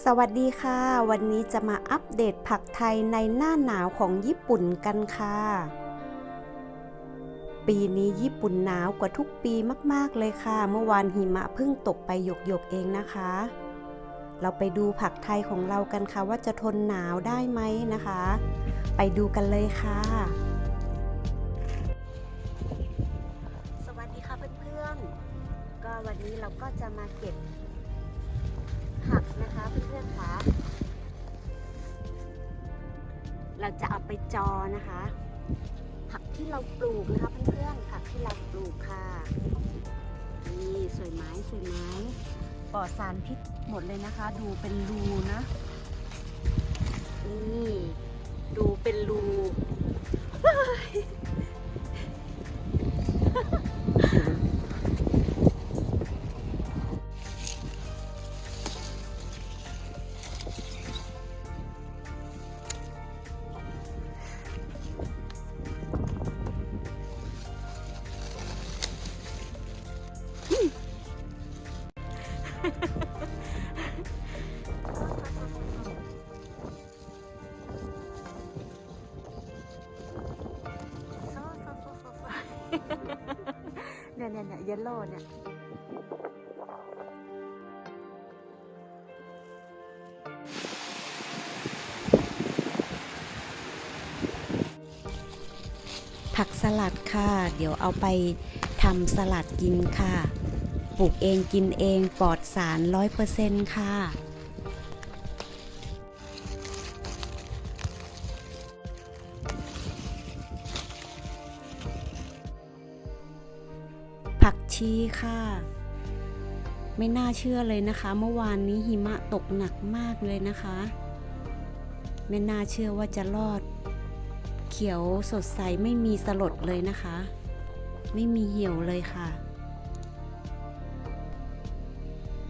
สวัสดีค่ะ วันนี้จะมาอัปเดตผักไทยในหน้าหนาวของญี่ปุ่นกันค่ะ ปีนี้ญี่ปุ่นหนาวกว่าทุกปีมาก ๆ เลยค่ะ เมื่อวานหิมะเพิ่งตกไปหยกๆเองนะคะ เราไปดูผักไทยของเรากันค่ะ ว่าจะทนหนาวได้ไหมนะคะ ไปดูกันเลยค่ะ สวัสดีค่ะเพื่อนๆก็วันนี้เราก็จะมาเก็บ ไปจอนะคะ ผักที่เราปลูกนะคะเพื่อนๆผักที่เราปลูกค่ะนี่สวยไหมสวยไหมปลอดสารพิษหมดเลยนะคะ ดูเป็นรูนะนี่ดูเป็นรู เนี่ยเนี่ยเยลโล่เนี่ยผักสลัดค่ะ เดี๋ยวเอาไปทำสลัดกินค่ะ ปลูกเองกินเองปลอดสารร้อยเปอร์เซ็นต์ค่ะ ชีค่ะ ไม่น่าเชื่อเลยนะคะ เมื่อวานนี้หิมะตกหนักมากเลยนะคะ ไม่น่าเชื่อว่าจะรอด เขียวสดใสไม่มีสลดเลยนะคะ ไม่มีเหี่ยวเลยค่ะ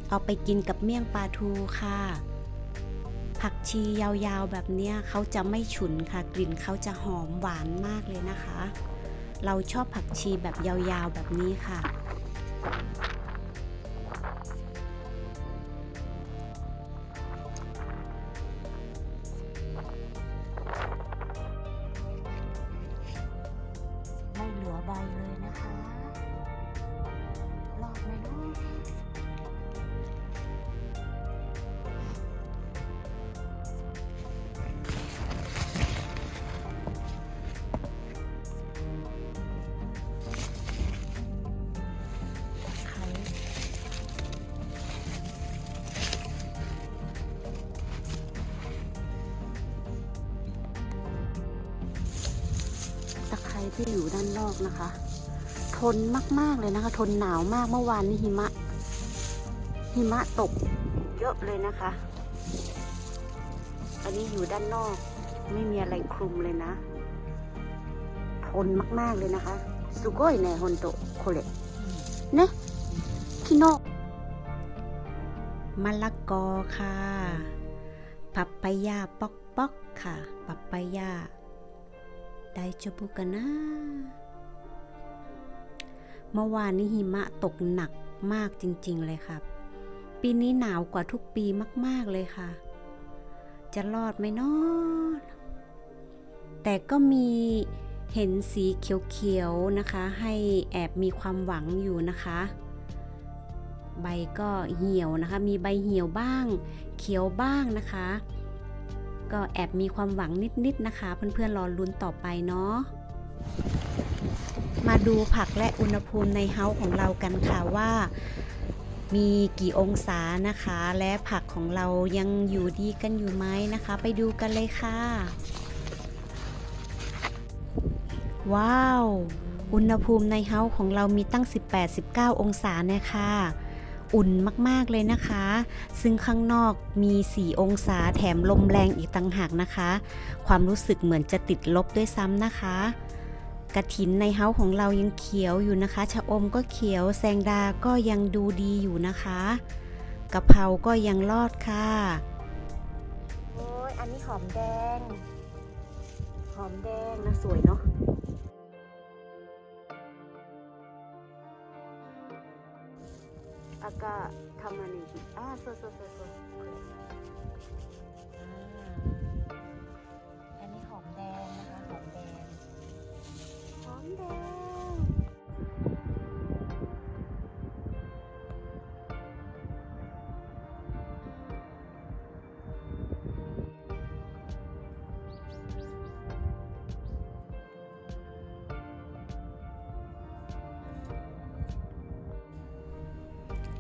เอาไปกินกับเมี่ยงปลาทูค่ะ ผักชียาวๆแบบเนี้ยเขาจะไม่ฉุนค่ะ กลิ่นเขาจะหอมหวานมากเลยนะคะเราชอบผักชีแบบยาวๆแบบนี้ค่ะ ไตะไคร้ที่อยู่ด้านนอกนะคะ ทนมากๆเลยนะคะ ทนหนาวมากเมื่อวานนี้หิมะ หิมะตกเยอะเลยนะคะ อันนี้อยู่ด้านนอก ไม่มีอะไรคลุมเลยนะ ทนมากๆเลยนะคะสุโกยเนฮอนโตโคเลเนะคิโนมะละกอค่ะ ปัปปายาป๊อกป๊อกค่ะ ปัปปายา ได้จบุกันนะเมื่อวานนี้หิมะตกหนักมากจริง ๆ เลยครับ ปีนี้หนาวกว่าทุกปีมาก ๆ เลยค่ะ จะรอดไหมเนาะแต่ก็มีเห็นสีเขียว ๆ นะคะ ให้แอบมีความหวังอยู่นะคะ ใบก็เหี่ยวนะคะ มีใบเหี่ยวบ้าง เขียวบ้างนะคะ ก็แอบมีความหวังนิดๆนะคะ เพื่อนๆรอลุ้นต่อไปเนาะมาดูผักและอุณหภูมิในเฮาส์ของเรากันค่ะว่ามีกี่องศานะคะ และผักของเรายังอยู่ดีกันอยู่ไหมนะคะ ไปดูกันเลยค่ะ ว้าว อุณหภูมิในเฮาส์ของเรามีตั้ง 18-19 องศาเนี่ยค่ะ อุ่นมากๆเลยนะคะ ซึ่งข้างนอกมี 4 องศาแถมลมแรงอีกต่างหากนะคะ ความรู้สึกเหมือนจะติดลบด้วยซ้ำนะคะกระถินในเฮาของเรายังเขียวอยู่นะคะชะอมก็เขียว แซงดาก็ยังดูดีอยู่นะคะกะเพราก็ยังรอดค่ะ โอ้ยอันนี้หอมแดง หอมแดงนะสวยเนาะ 赤玉ねぎ。あそうそうそうそう。これ。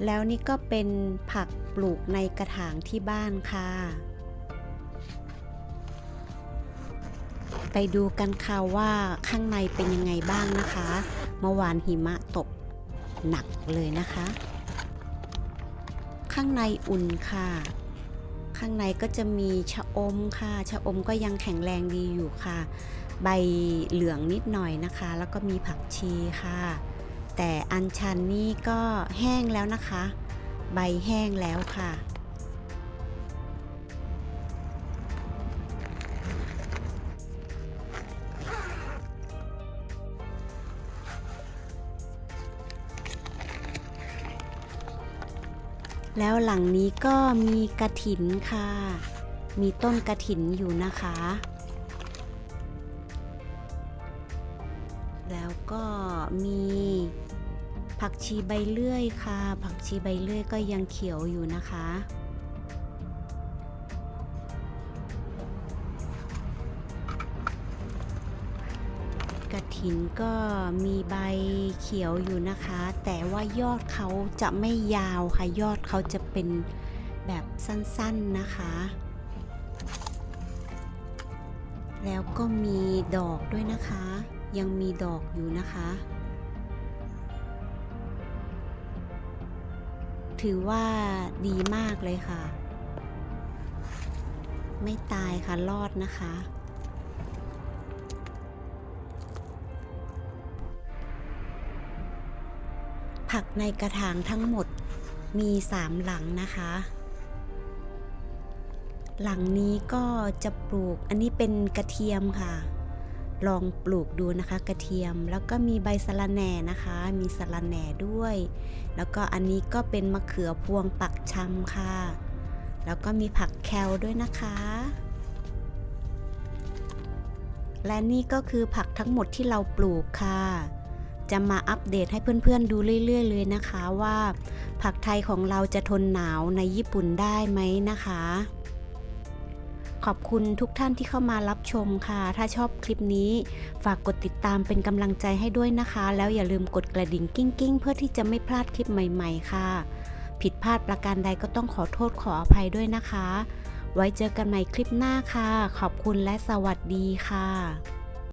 แล้วนี่ก็เป็นผักปลูกในกระถางที่บ้านค่ะ ไปดูกันค่ะว่าข้างในเป็นยังไงบ้างนะคะเมื่อวานหิมะตกหนักเลยนะคะ ข้างในอุ่นค่ะ ข้างในก็จะมีชะอมค่ะ ชะอมก็ยังแข็งแรงดีอยู่ค่ะ ใบเหลืองนิดหน่อยนะคะ แล้วก็มีผักชีค่ะ แต่อัญชันนี่ก็แห้งแล้วนะคะ ใบแห้งแล้วค่ะ แล้วหลังนี้ก็มีกระถินค่ะ มีต้นกระถินอยู่นะคะ แล้วก็มีผักชีใบเลื่อยค่ะ ผักชีใบเลื่อยก็ยังเขียวอยู่นะคะ กระถินก็มีใบเขียวอยู่นะคะ แต่ว่ายอดเขาจะไม่ยาวค่ะ ยอดเขาจะเป็นแบบสั้นๆนะคะ แล้วก็มีดอกด้วยนะคะ ยังมีดอกอยู่นะคะ ถือว่าดีมากเลยค่ะ ไม่ตายค่ะรอดนะคะ ผักในกระถางทั้งหมดมีสามหลังนะคะ หลังนี้ก็จะปลูกอันนี้เป็นกระเทียมค่ะ ลองปลูกดูนะคะกระเทียมแล้วก็มีใบสะระแหน่นะคะ มีสะระแหน่ด้วย แล้วก็อันนี้ก็เป็นมะเขือพวงปักชำค่ะ แล้วก็มีผักแคลด้วยนะคะ และนี่ก็คือผักทั้งหมดที่เราปลูกค่ะ จะมาอัปเดตให้เพื่อนๆดูเรื่อย ๆ เลยนะคะว่า ผักไทยของเราจะทนหนาวในญี่ปุ่นได้ไหมนะคะ ขอบคุณทุกท่านที่เข้ามารับชมค่ะ ถ้าชอบคลิปนี้ ฝากกดติดตามเป็นกำลังใจให้ด้วยนะคะ แล้วอย่าลืมกดกระดิ่งกิ้งกิ้งเพื่อที่จะไม่พลาดคลิปใหม่ ๆ ค่ะ ผิดพลาดประการใดก็ต้องขอโทษขออภัยด้วยนะคะ ไว้เจอกันใหม่คลิปหน้าค่ะ ขอบคุณและสวัสดีค่ะ